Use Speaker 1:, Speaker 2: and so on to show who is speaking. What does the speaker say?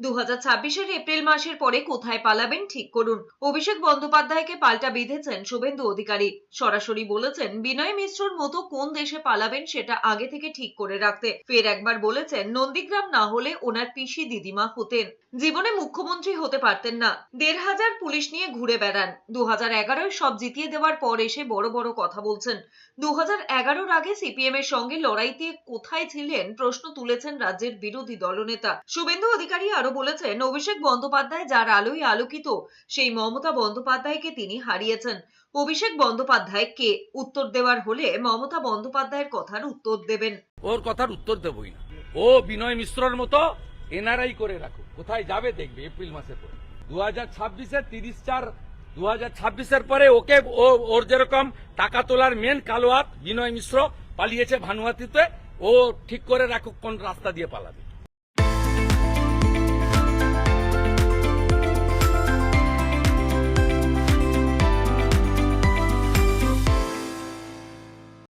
Speaker 1: দু হাজার এপ্রিল মাসের পরে কোথায় পালাবেন ঠিক করুন। অভিষেক বন্দ্যোপাধ্যায়কে পাল্টা বিঁধেছেন শুভেন্দু অধিকারী। সরাসরি বলেছেন, বিনয় মিশ্রর মতো কোন দেশে পালাবেন সেটা আগে থেকে ঠিক করে রাখতে। ফের একবার বলেছেন, নন্দীগ্রাম না হলে ওনার পিসি দিদিমা হতেন। জীবনে মুখ্যমন্ত্রী হতে পারতেন না। দেড় হাজার পুলিশ নিয়ে ঘুরে বেড়ান। দু হাজার সব জিতিয়ে দেওয়ার পর এসে বড় বড় কথা বলছেন। দু হাজার আগে সিপিএম এর সঙ্গে লড়াইতে কোথায় ছিলেন প্রশ্ন তুলেছেন রাজ্যের বিরোধী দলনেতা। শুভেন্দু অধিকারী আরও বলেছেন, অভিষেক বন্দ্যোপাধ্যায় যার আলোয় আলোকিত, সেই মমতা বন্দ্যোপাধ্যায়কে তিনি হারিয়েছেন। অভিষেক বন্দ্যোপাধ্যায় কে উত্তর দেওয়ার হলে মমতা বন্দ্যোপাধ্যায়ের কথার উত্তর দেবেন।
Speaker 2: ওর কথার উত্তর দেবই ও বিনয় মিশ্রর মতো এনআরআই করে রাখো কোথায় যাবে দেখবে এপ্রিল মাসের পরে। দু হাজার ছাব্বিশের তিরিশ চার দু হাজার ছাব্বিশের পরে ওকে ওর যেরকম টাকা তোলার মেন কালো হাত বিনয় মিশ্র পালিয়েছে ভানুয়াতিতে ও ঠিক করে রাখুক কোন রাস্তা দিয়ে পালাবে।